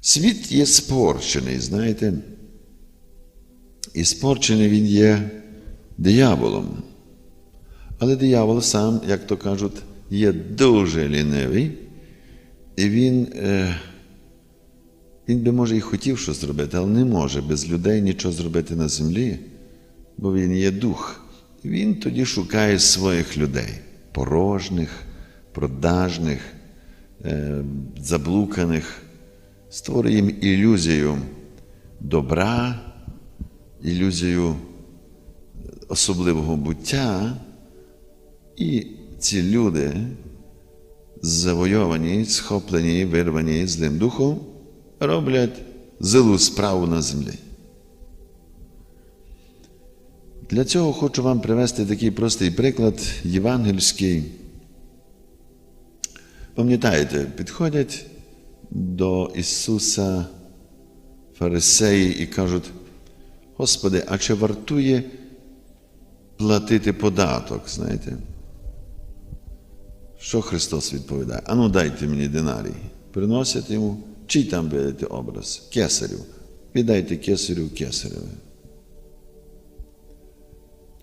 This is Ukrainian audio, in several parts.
Світ є спорчений, знаєте. І спорчений він є дияволом. Але диявол сам, як то кажуть, є дуже лінивий, і він, е, він би, може, і хотів щось зробити, але не може без людей нічого зробити на землі, бо він є дух. Він тоді шукає своїх людей, порожних, продажних, е, заблуканих, створює їм ілюзію добра, ілюзію особливого буття, і ці люди, завойовані, схоплені, вирвані злим духом, роблять злу справу на землі. Для цього хочу вам привести такий простий приклад євангельський. Пам'ятаєте, підходять до Ісуса фарисеї і кажуть, Господи, а чи вартує платити податок, знаєте? Що Христос відповідає? Ану, дайте мені динарій. Приносять йому, чий там видите образ? Кесарю. Віддайте кесарю кесареве.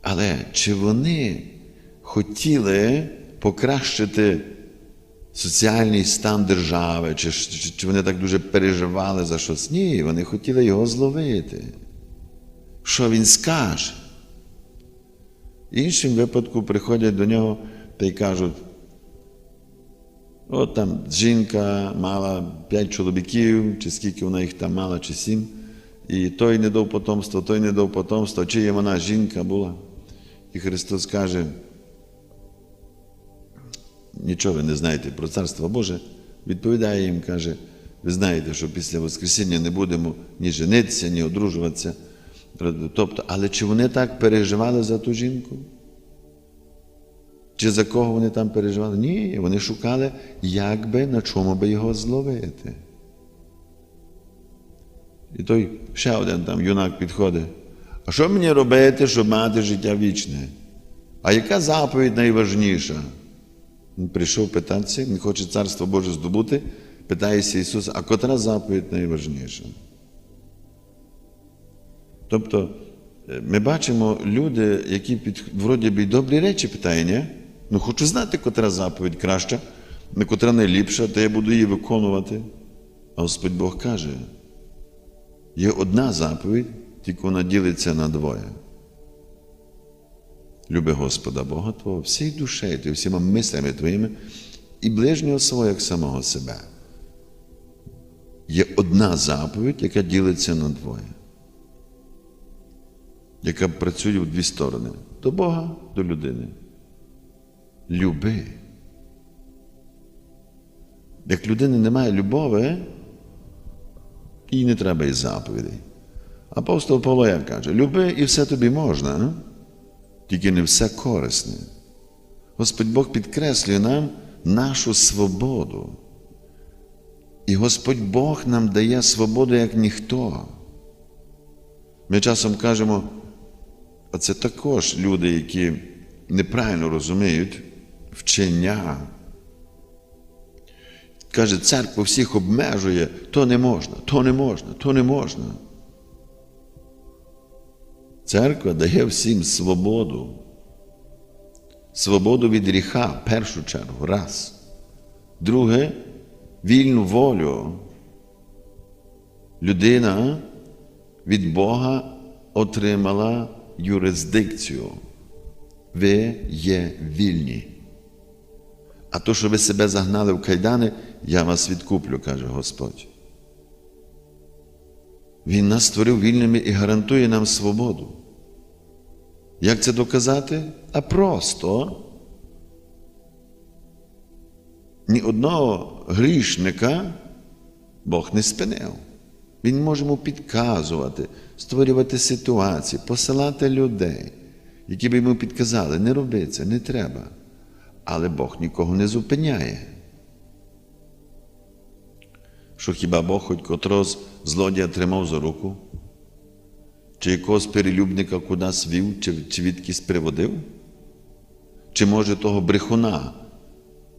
Але чи вони хотіли покращити соціальний стан держави, чи, чи, чи вони так дуже переживали за щось? Ні, вони хотіли його зловити. Що він скаже? В іншому випадку приходять до нього та й кажуть, от там жінка мала п'ять чоловіків, чи скільки вона їх там мала, чи сім, і той не дав потомство, той не дав потомство, чия вона жінка була. І Христос каже, нічого ви не знаєте про Царство Боже, відповідає їм, каже, ви знаєте, що після Воскресіння не будемо ні женитися, ні одружуватися. Тобто, але чи вони так переживали за ту жінку? Чи за кого вони там переживали? Ні, вони шукали, як би, на чому би його зловити. І той ще один там юнак підходить. А що мені робити, щоб мати життя вічне? А яка заповідь найважніша? Прийшов питатися, він хоче Царство Боже здобути, питається Ісуса, а котра заповідь найважніша? Тобто ми бачимо люди, які під, вроді би й добрі речі питають, ні? ну хочу знати, котра заповідь краща, не котра найліпша, то я буду її виконувати. А Господь Бог каже, є одна заповідь, тільки вона ділиться на двоє. Люби Господа Бога Твого всією душею, ти всіма мислями твоїми і ближнього свого як самого себе. Є одна заповідь, яка ділиться на двоє яка працює в дві сторони до Бога, до людини. Люби. Як людини немає любові, їй не треба і заповідей. Апостол Павло як каже, люби і все тобі можна, тільки не все корисне. Господь Бог підкреслює нам нашу свободу. І Господь Бог нам дає свободу як ніхто. Ми часом кажемо, а це також люди, які неправильно розуміють вчення. Каже, церква всіх обмежує, то не можна, то не можна, то не можна. Церква дає всім свободу. Свободу від гріха, в першу чергу, раз. Друге, вільну волю. Людина від Бога отримала юрисдикцію. Ви є вільні. А то, що ви себе загнали в кайдани, я вас відкуплю, каже Господь. Він нас створив вільними і гарантує нам свободу. Як це доказати? А просто ні одного грішника Бог не спинив. Він може йому підказувати, створювати ситуації, посилати людей, які б йому підказали, не роби це, не треба. Але Бог нікого не зупиняє. Що хіба Бог хоч котрого злодія тримав за руку? Чи якогось перелюбника кудись вів, чи, чи відкись приводив? Чи може того брехуна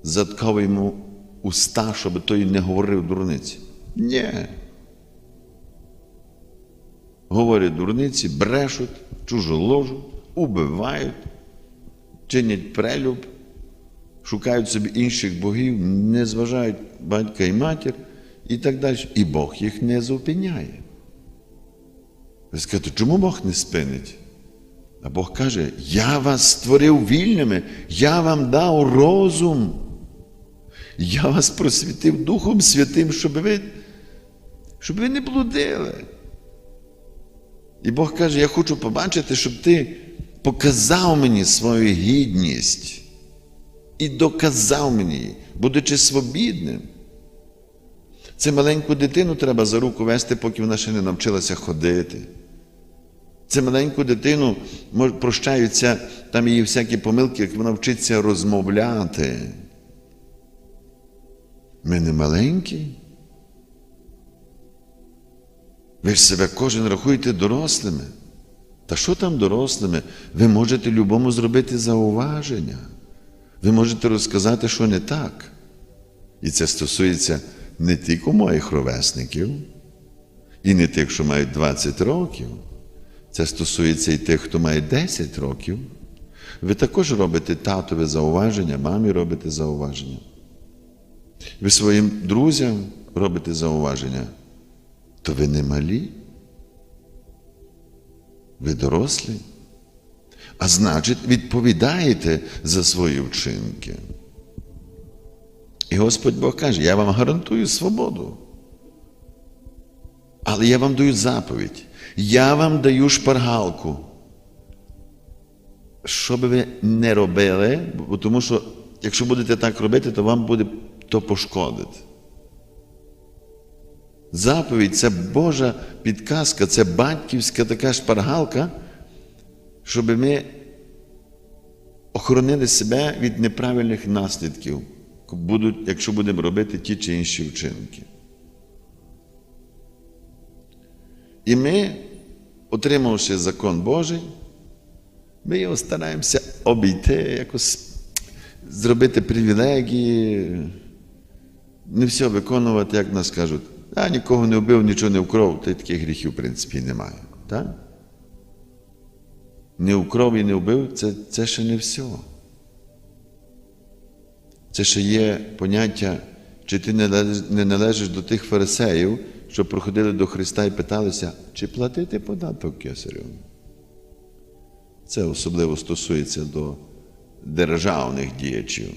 заткав йому уста, щоб той не говорив дурниці? Ні. говорять дурниці, брешуть, чужу ложу, убивають, чинять прелюб, шукають собі інших богів, не зважають батька і матір і так далі. І Бог їх не зупиняє. Ви скажете, чому Бог не спинить? А Бог каже: Я вас створив вільними, я вам дав розум. Я вас просвітив Духом Святим, щоб ви, щоб ви не блудили. І Бог каже: Я хочу побачити, щоб ти показав мені свою гідність і доказав мені, будучи свобідним. Це маленьку дитину треба за руку вести, поки вона ще не навчилася ходити. Це маленьку дитину прощаються там її всякі помилки, як вона вчиться розмовляти. Ми не маленькі. Ви ж себе кожен рахуєте дорослими. Та що там дорослими? Ви можете любому зробити зауваження. Ви можете розказати, що не так. І це стосується не тільки моїх ровесників, і не тих, що мають 20 років. Це стосується і тих, хто має 10 років. Ви також робите татові зауваження, мамі робите зауваження. Ви своїм друзям робите зауваження, то ви не малі. Ви дорослі. А значить, відповідаєте за свої вчинки. І Господь Бог каже, я вам гарантую свободу. Але я вам даю заповідь. Я вам даю шпаргалку. Що би ви не робили, бо тому що якщо будете так робити, то вам буде то пошкодити. Заповідь це Божа підказка, це батьківська така шпаргалка, щоб ми охоронили себе від неправильних наслідків, будуть, якщо будемо робити ті чи інші вчинки. І ми, отримавши закон Божий, ми його стараємося обійти, якось зробити привілегії, не все виконувати, як нас кажуть. А нікого не вбив, нічого не вкрав, та й таких гріхів, в принципі, немає. Так? Не вкрав і не вбив це, це ще не все. Це ще є поняття, чи ти не належиш, до тих фарисеїв, що проходили до Христа і питалися, чи платити податок кесарю. Це особливо стосується до державних діячів.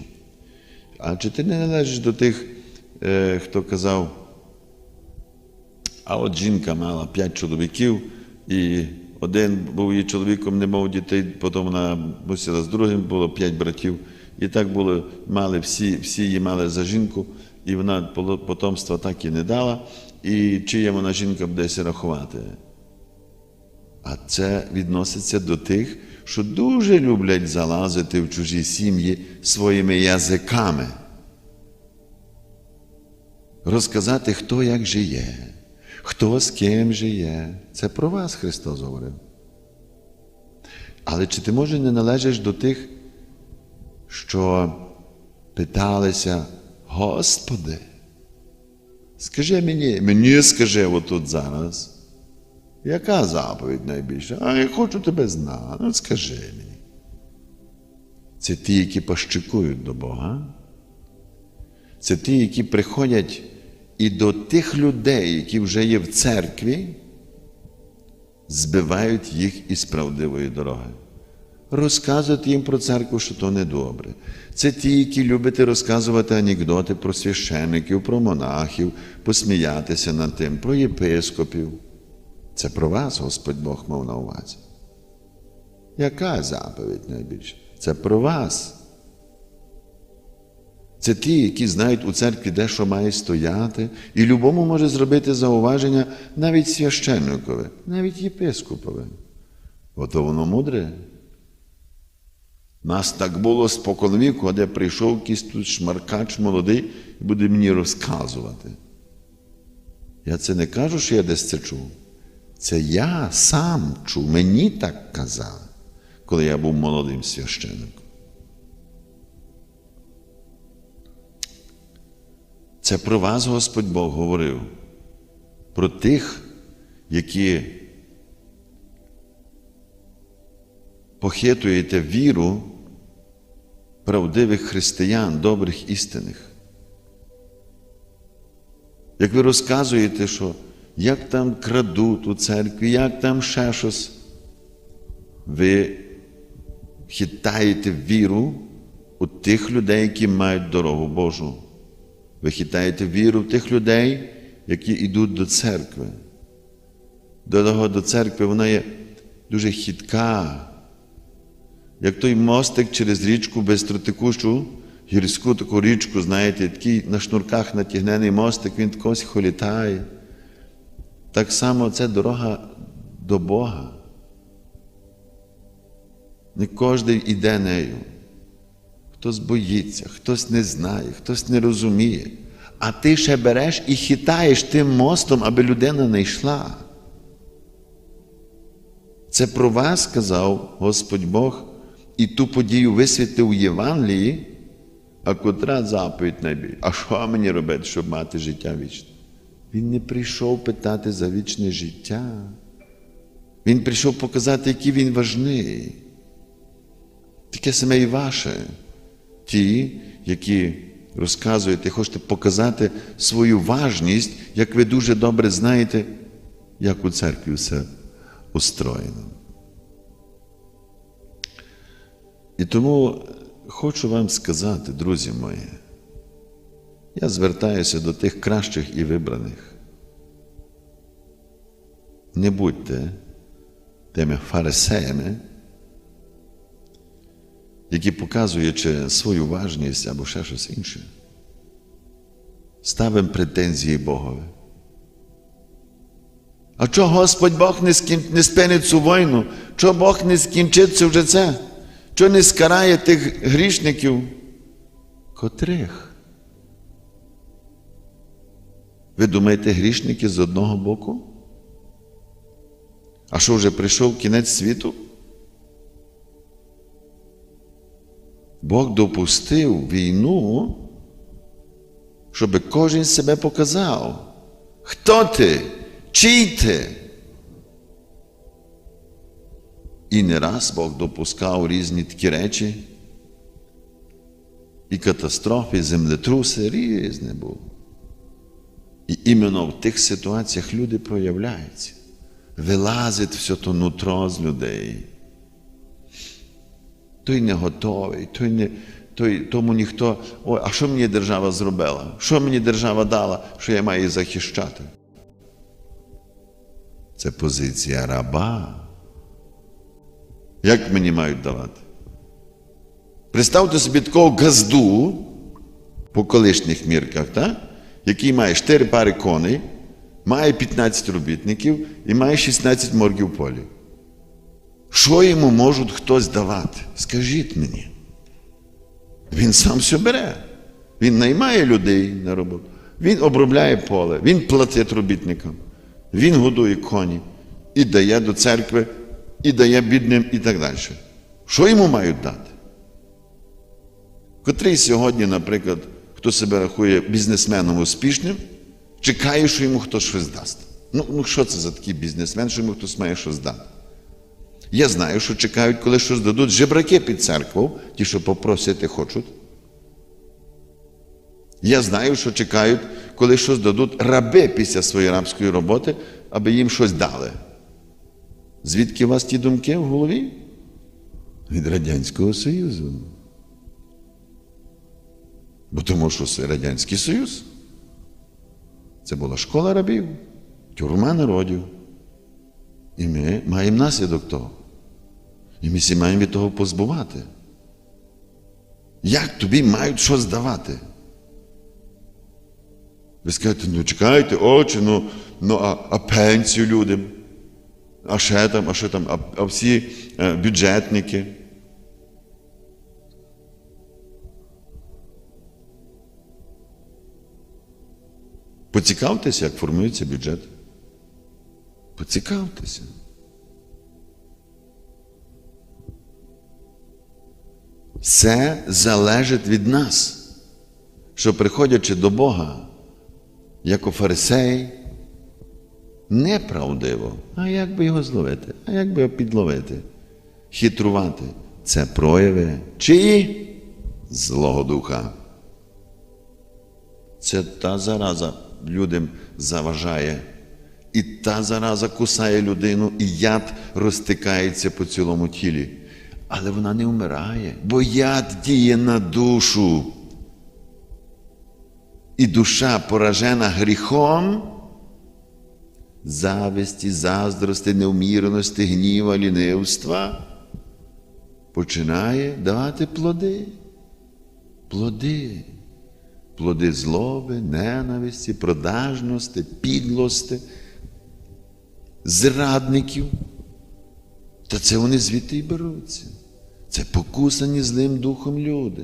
А чи ти не належиш до тих, е, хто казав, а от жінка мала п'ять чоловіків, і один був її чоловіком, не мав дітей, потім вона мусила з другим, було п'ять братів. І так було, мали всі, всі її мали за жінку, і вона потомства так і не дала. І чия вона жінка буде рахувати. А це відноситься до тих, що дуже люблять залазити в чужі сім'ї своїми язиками. Розказати, хто як жиє, хто з ким жиє. Це про вас Христос говорив. Але чи ти може не належиш до тих, що питалися, Господи, скажи мені, мені скажи отут зараз, яка заповідь найбільша? А я хочу тебе знати, скажи мені. Це ті, які пощикують до Бога. Це ті, які приходять і до тих людей, які вже є в церкві, збивають їх із правдивої дороги. Розказують їм про церкву, що то недобре. Це ті, які любите розказувати анекдоти про священиків, про монахів, посміятися над тим, про єпископів. Це про вас, Господь Бог мав на увазі. Яка заповідь найбільша? Це про вас. Це ті, які знають у церкві, де що має стояти, і любому може зробити зауваження навіть священникове, навіть єпископове. Ото воно мудре. Нас так було споконвіку, де прийшов якийсь тут шмаркач молодий і буде мені розказувати. Я це не кажу, що я десь це чув. Це я сам чув, мені так казали, коли я був молодим священником. Це про вас Господь Бог говорив, про тих, які похитуєте віру правдивих християн, добрих істинних. Як ви розказуєте, що як там крадуть у церкві, як там ще щось, ви хитаєте віру у тих людей, які мають дорогу Божу. Ви хитаєте віру в тих людей, які йдуть до церкви. Дорога до церкви вона є дуже хитка, як той мостик через річку безтротекущу, гірську таку річку, знаєте, такий на шнурках натягнений мостик, він такось холітає. Так само це дорога до Бога. Не кожен іде нею. Хтось боїться, хтось не знає, хтось не розуміє. А ти ще береш і хитаєш тим мостом, аби людина не йшла. Це про вас сказав Господь Бог і ту подію висвітлив у Євангелії, а котра заповідь найбільша. А що мені робити, щоб мати життя вічне? Він не прийшов питати за вічне життя. Він прийшов показати, який він важний. Таке саме і ваше. Ті, які розказуєте, хочете показати свою важність, як ви дуже добре знаєте, як у церкві все устроєно. І тому хочу вам сказати, друзі мої, я звертаюся до тих кращих і вибраних. Не будьте тими фарисеями, які показуючи свою важність або ще щось інше, ставимо претензії Богові. А чого Господь Бог не, скін... не спинить цю війну? Чого Бог не скінчиться вже це? Чого не скарає тих грішників? Котрих? Ви думаєте, грішники з одного боку? А що вже прийшов кінець світу? Бог допустив війну, щоб кожен себе показав. Хто ти? Чий ти? І не раз Бог допускав різні такі речі. І катастрофи, і землетруси різне було. І іменно в тих ситуаціях люди проявляються. Вилазить все то нутро з людей. Той не готовий, той не, той, тому ніхто. Ой, а що мені держава зробила? Що мені держава дала, що я маю захищати? Це позиція раба. Як мені мають давати? Представте собі такого газду по колишніх мірках, так? який має 4 пари коней, має 15 робітників і має 16 моргів полі. Що йому можуть хтось давати? Скажіть мені. Він сам все бере. Він наймає людей на роботу, він обробляє поле, він платить робітникам, він годує коні і дає до церкви, і дає бідним, і так далі. Що йому мають дати? Котрий сьогодні, наприклад, хто себе рахує бізнесменом успішним, чекає, що йому хтось щось дасть. Ну, ну що це за такий бізнесмен, що йому хтось має щось дати? Я знаю, що чекають, коли щось дадуть жебраки під церкву, ті, що попросити хочуть. Я знаю, що чекають, коли щось дадуть раби після своєї рабської роботи, аби їм щось дали. Звідки у вас ті думки в голові? Від Радянського Союзу. Бо тому що це Радянський Союз. Це була школа рабів, тюрма народів. І ми маємо наслідок того. І ми всі маємо від того позбувати. Як тобі мають що здавати? Ви скажете, ну чекайте, очі, ну, ну а, а пенсію людям, а ще там, а що там, а, а всі е, бюджетники. Поцікавтеся, як формується бюджет. Поцікавтеся. Все залежить від нас, що приходячи до Бога, як у фарисей, неправдиво, а як би його зловити, а як би його підловити? хитрувати це прояви чиї? Злого духа. Це та зараза людям заважає. І та зараза кусає людину, і яд розтикається по цілому тілі. Але вона не вмирає, бо яд діє на душу. І душа поражена гріхом, зависті, заздрости, неуміреності, гніва, лінивства, починає давати плоди. Плоди. Плоди злоби, ненависті, продажності, підлости, зрадників. Та це вони звідти й беруться. Це покусані злим духом люди.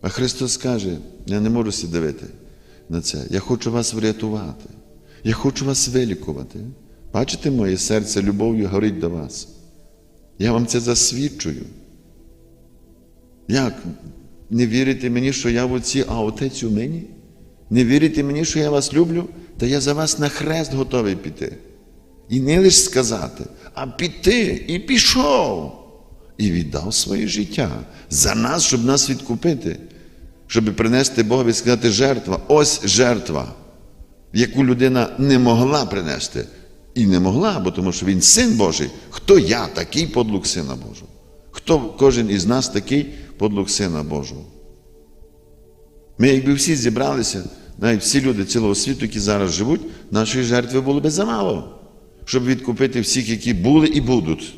А Христос каже: я не можу сі на це. Я хочу вас врятувати. Я хочу вас вилікувати. Бачите, моє серце любов'ю горить до вас. Я вам це засвідчую. Як? Не вірите мені, що я в отці, а отець у мені? Не вірите мені, що я вас люблю, та я за вас на хрест готовий піти. І не лише сказати, а піти і пішов. І віддав своє життя за нас, щоб нас відкупити, щоб принести Богові сказати жертва. Ось жертва, яку людина не могла принести. І не могла, бо тому що він син Божий. Хто я такий подлук Сина Божого? Хто кожен із нас такий подлук Сина Божого? Ми, якби всі зібралися, навіть всі люди цілого світу, які зараз живуть, нашої жертви було би замало, щоб відкупити всіх, які були і будуть.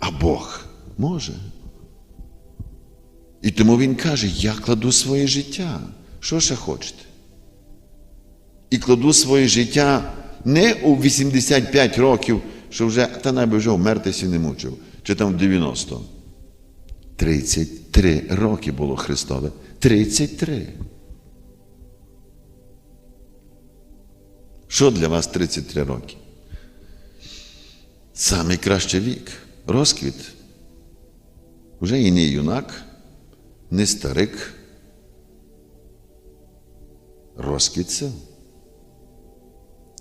А Бог може. І тому Він каже: я кладу своє життя. Що ще хочете? І кладу своє життя не у 85 років, що вже та найби вже вмертися не мучив, чи там в 90. 33 роки було Христове. 33. Що для вас 33 роки? Самий кращий вік, розквіт. Вже і не юнак, не старик. Розквіт сил.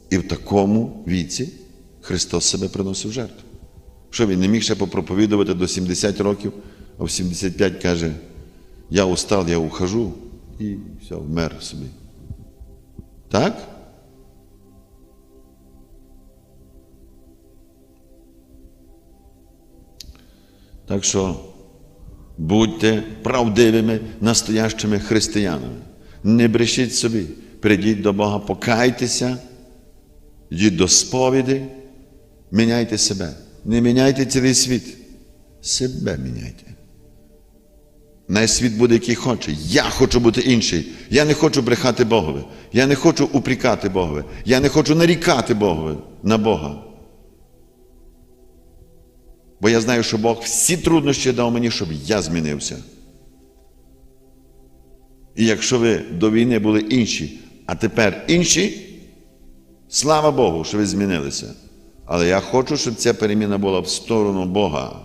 І в такому віці Христос себе приносив жертву. Що він не міг ще попроповідувати до 70 років, а в 75 каже, я устал, я ухожу, і все, вмер собі. Так? Так що будьте правдивими, настоящими християнами. Не брешіть собі, прийдіть до Бога, покайтеся, йдіть до сповіді, міняйте себе. Не міняйте цілий світ. Себе міняйте. Най світ буде, який хоче. Я хочу бути інший. Я не хочу брехати Богові. Я не хочу упрікати Богові. Я не хочу нарікати Богові на Бога. Бо я знаю, що Бог всі труднощі дав мені, щоб я змінився. І якщо ви до війни були інші, а тепер інші, слава Богу, що ви змінилися. Але я хочу, щоб ця переміна була в сторону Бога.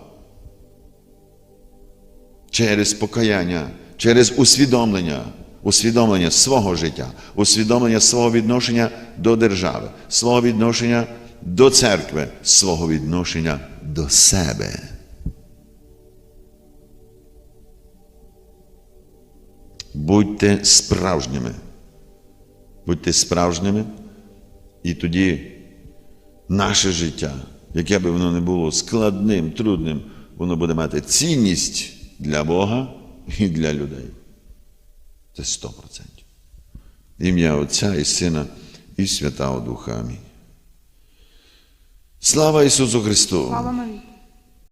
Через покаяння, через усвідомлення, усвідомлення свого життя, усвідомлення свого відношення до держави, свого відношення до церкви, свого відношення до себе. Будьте справжніми. Будьте справжніми, і тоді наше життя, яке би воно не було складним, трудним, воно буде мати цінність для Бога і для людей. Це 100%. Ім'я Отця і Сина і Святого Духа. Амінь. Слава Ісусу Христу! Слава.